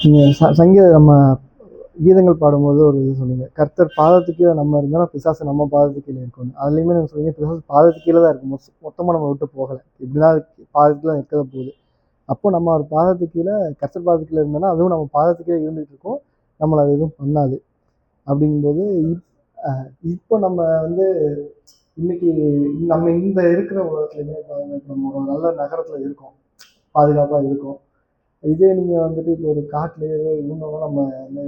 நீங்கள் ச சங்கீத நம்ம கீதங்கள் பாடும்போது ஒரு இது சொன்னீங்க. கர்த்தர் பாதத்துக்கு கீழே நம்ம இருந்தாலும் பிசாசு நம்ம பாதத்துக்கு கீழே இருக்கும் அதுலேயுமே நீங்கள் சொன்னீங்க பிசாசு பாதத்துக்கு கீழே தான் இருக்கும். மொத்தமாக நம்ம விட்டு போகலை. இப்படிதான் பாதத்துக்கு தான் இருக்க போகுது. அப்போ நம்ம ஒரு பாதத்துக்கு கீழே கர்த்தர் பாதத்துக்கு கீழே இருந்தோன்னா அதுவும் நம்ம பாதத்துக்கு கீழே இருந்துகிட்டு இருக்கோம். நம்மளை அது எதுவும் பண்ணாது. அப்படிங்கும்போது இப் இப்போ நம்ம வந்து இன்னைக்கு நம்ம இந்த இருக்கிற உலகத்துலையுமே நம்ம ஒரு நல்ல நகரத்தில் இருக்கோம். பாதுகாப்பாக இருக்கோம். இதே நீங்கள் வந்துட்டு இப்போ ஒரு காட்டில் இருந்தவங்க நம்ம வந்து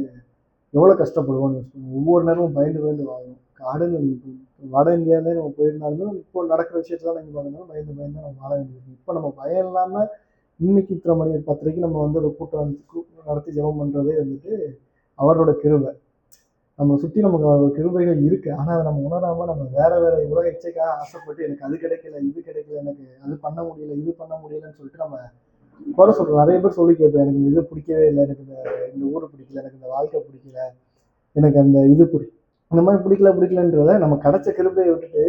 எவ்வளோ கஷ்டப்படுவோம்னு யோசிச்சு ஒவ்வொரு நேரமும் பயந்து பயந்து வாழணும் காடுன்னு நீங்கள் வட இந்தியாவிலே நம்ம போயிருந்தாலுமே இப்போ நடக்கிற விஷயத்தெல்லாம் நீங்கள் பார்த்தீங்கன்னா பயந்து பயந்து நம்ம வாழ வேண்டியது இப்போ நம்ம பயம் இல்லாமல் இன்னைக்கு இத்தனை மணி ஒரு பத்தரைக்கு நம்ம வந்து ஒரு கூட்டம் வந்து நடத்தி ஜெபம் பண்ணுறதே வந்துட்டு அவரோட கிருபை. நம்ம சுற்றி நமக்கு அவரோட கிருபைகள் இருக்குது ஆனால் அதை நம்ம உணராமல் நம்ம வேற வேற உலக இச்சைக்காக ஆசைப்பட்டு எனக்கு அது கிடைக்கல இது கிடைக்கல எனக்கு அது பண்ண முடியல இது பண்ண முடியலன்னு சொல்லிட்டு நம்ம குறை சொல்கிறேன் நிறைய பேர் சொல்லி கேட்பேன் எனக்கு இந்த இது பிடிக்கவே இல்லை எனக்கு இந்த இந்த ஊர் பிடிக்கல எனக்கு இந்த வாழ்க்கை பிடிக்கல எனக்கு அந்த இது பிடி இந்த மாதிரி பிடிக்கல பிடிக்கலன்றத நம்ம கிடைச்ச கிருப்பையை விட்டுட்டு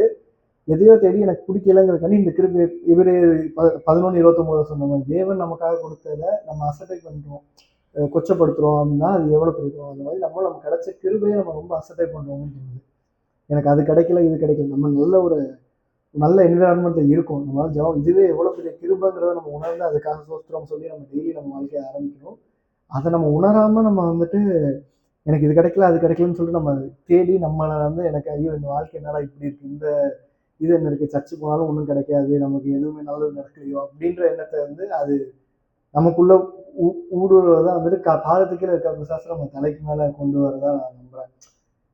எதையோ தேடி எனக்கு பிடிக்கலங்கிறக்காண்டி இந்த கிருப்பை இவரே ப பதினொன்று இருபத்தொம்போது சொன்ன மாதிரி தேவன் நமக்காக கொடுத்ததில் நம்ம அசட்டை பண்ணுறோம் கொச்சப்படுத்துகிறோம் அப்படின்னா அது எவ்வளோ பிடிக்கும் அந்த மாதிரி நம்ம நம்ம கிடைச்ச கிருபையை நம்ம ரொம்ப அசட்டை பண்ணுறோம்னு தோணுது. எனக்கு அது கிடைக்கல இது கிடைக்கல. நம்ம நல்ல ஒரு நல்ல என்விரான்மெண்ட்டில் இருக்கும். நம்மளால் ஜபம் இதுவே எவ்வளோ பெரிய கிருபங்கிறத நம்ம உணர்ந்து அதுக்காக சோஸ்திரம் சொல்லி நம்ம டெய்லி நம்ம வாழ்க்கையை ஆரம்பிக்கணும் அதை நம்ம உணராமல் நம்ம வந்துட்டு எனக்கு இது கிடைக்கல அது கிடைக்கலன்னு சொல்லிட்டு நம்ம தேடி நம்மளை வந்து எனக்கு ஐயோ இந்த வாழ்க்கை என்னடா இப்படி இருக்குது இந்த இது என்ன இருக்குது சர்ச்சு போனாலும் ஒன்றும் கிடைக்காது நமக்கு எதுவுமே நல்லது நடக்கலையோ அப்படின்ற எண்ணத்தை வந்து அது நமக்குள்ள ஊ வந்துட்டு கா பாதத்துக்கு இருக்க விசாசம் நம்ம தலைக்கு மேலே கொண்டு வரதான் நான் நம்புகிறேன்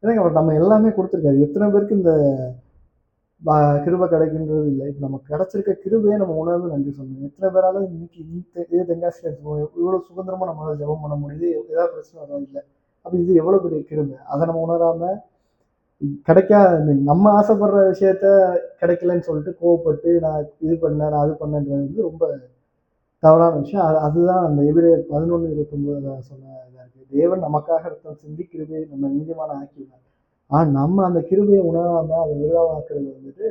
ஏன்னா அவர் நம்ம எல்லாமே கொடுத்துருக்காரு. எத்தனை பேருக்கு இந்த கிருபை கிடைக்குன்றது இல்லை. இப்போ நமக்கு கிடைச்சிருக்க கிருபையை நம்ம உணர்ந்து நன்றி சொல்லணும். எத்தனை பேரால இன்னைக்கு இந்த இதே தென்காசியில் இவ்வளோ சுதந்திரமாக நம்மளால் ஜெபம் பண்ண முடியுது. ஏதாவது பிரச்சனை வராது இல்லை. அப்போ இது எவ்வளோ பெரிய கிருபை? அதை நம்ம உணராமல் கிடைக்காத I நம்ம ஆசைப்படுற விஷயத்த கிடைக்கலன்னு சொல்லிட்டு கோவப்பட்டு நான் இது பண்ணேன் நான் அது பண்ணேன்றது வந்து ரொம்ப தவறான விஷயம். அது அதுதான் அந்த எபிரேயர் பதினொன்று இருபத்தொம்போதுல சொன்ன இதாக இருக்குது தேவன் நமக்காக ரத்தம் சிந்தி கிருபையை நம்ம நீதிமான ஆக்கினார் ஆனால் நம்ம அந்த கிருபையை உணராமல் அதை விழாவாக்குறது வந்துட்டு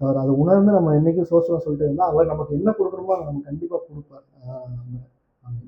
அவர் அதை உணர்ந்து நம்ம என்றைக்கும் சோசமாக சொல்லிட்டு இருந்தால் அவர் நமக்கு என்ன கொடுக்குறோமோ அதை நம்ம கண்டிப்பாக கொடுப்பார். அதான் நான்